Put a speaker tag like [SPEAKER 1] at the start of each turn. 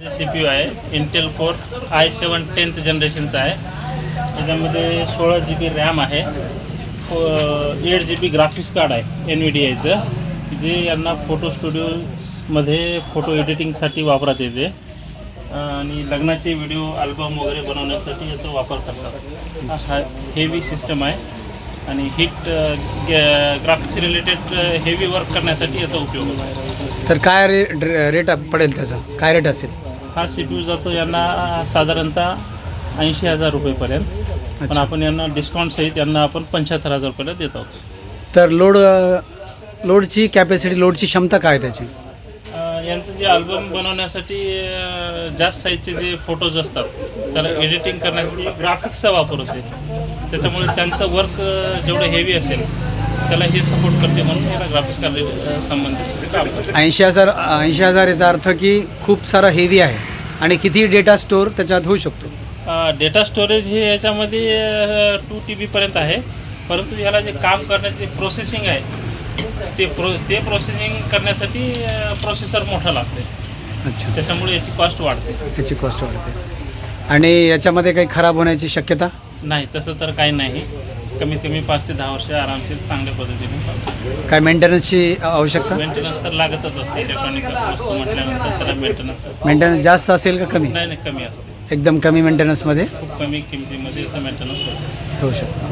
[SPEAKER 1] C P U आहे Intel core I seven tenth जनरेशनचा आहे. त्याच्यामध्ये सोळा जी बी रॅम आहे. Eight G B graphics card आहे एन व्ही डी आयचं जे यांना फोटो स्टुडिओमध्ये फोटो एडिटिंगसाठी वापरात येते. आणि लग्नाचे व्हिडिओ अल्बम वगैरे बनवण्यासाठी याचा वापर करतात. हा हेवी सिस्टम आहे. आणि hit graphics related heavy work करण्यासाठी याचा उपयोग होतो.
[SPEAKER 2] तर काय रे रे- रेट पडेल त्याचा? काय रेट असेल?
[SPEAKER 1] हा सी पी यू जातो यांना साधारणतः ऐंशी हजार रुपयेपर्यंत. पण. आपण यांना डिस्काउंट सहित यांना आपण पंच्याहत्तर हजार रुपयाला देत आहोत.
[SPEAKER 2] तर लोड लोडची कॅपॅसिटी लोडची क्षमता काय त्याची?
[SPEAKER 1] अं, यांचं जे अल्बम बनवण्यासाठी अं, जास्त साईजचे जे फोटोज असतात त्याला एडिटिंग करण्यासाठी ग्राफिक्सचा वापर होते. त्याच्यामुळे त्यांचं वर्क जेवढं हेवी असेल त्याला हे सपोर्ट करते म्हणून याला ग्राफिक्स कार्ड संबंधित ते काम करते.
[SPEAKER 2] ऐंशी हजार ऐंशी हजार याचा अर्थ की खूप सारा हेवी आहे आणि किती डेटा स्टोअर त्याच्यात होऊ शकतो.
[SPEAKER 1] डेटा स्टोरेज हे याच्यामध्ये टू टी बीपर्यंत आहे. परंतु याला जे काम करण्याचे प्रोसेसिंग आहे ते प्रो ते प्रोसेसिंग करण्यासाठी प्रोसेसर मोठा लागते
[SPEAKER 2] अच्छा.
[SPEAKER 1] त्याच्यामुळे याची कॉस्ट वाढते.
[SPEAKER 2] याची कॉस्ट वाढते. आणि याच्यामध्ये काही खराब होण्याची शक्यता?
[SPEAKER 1] नाही तसं तर काही नाही. कमीत कमी पाच ते दहा वर्ष आरामशीर चांगल्या पद्धतीने चालतं.
[SPEAKER 2] काय मेंटेनन्सची आवश्यकता?
[SPEAKER 1] मेंटेनन्स तर लागतच असते इलेक्ट्रॉनिक वस्तू म्हटल्यानंतर त्याला मेंटेनन्स
[SPEAKER 2] मेंटेनन्स जास्त असेल का कमी?
[SPEAKER 1] नाही नाही कमी असते.
[SPEAKER 2] एकदम कमी मेंटेनन्समध्ये
[SPEAKER 1] खूप कमी किमतीमध्ये याचं मेंटेनन्स होतं.
[SPEAKER 2] होऊ शकतो.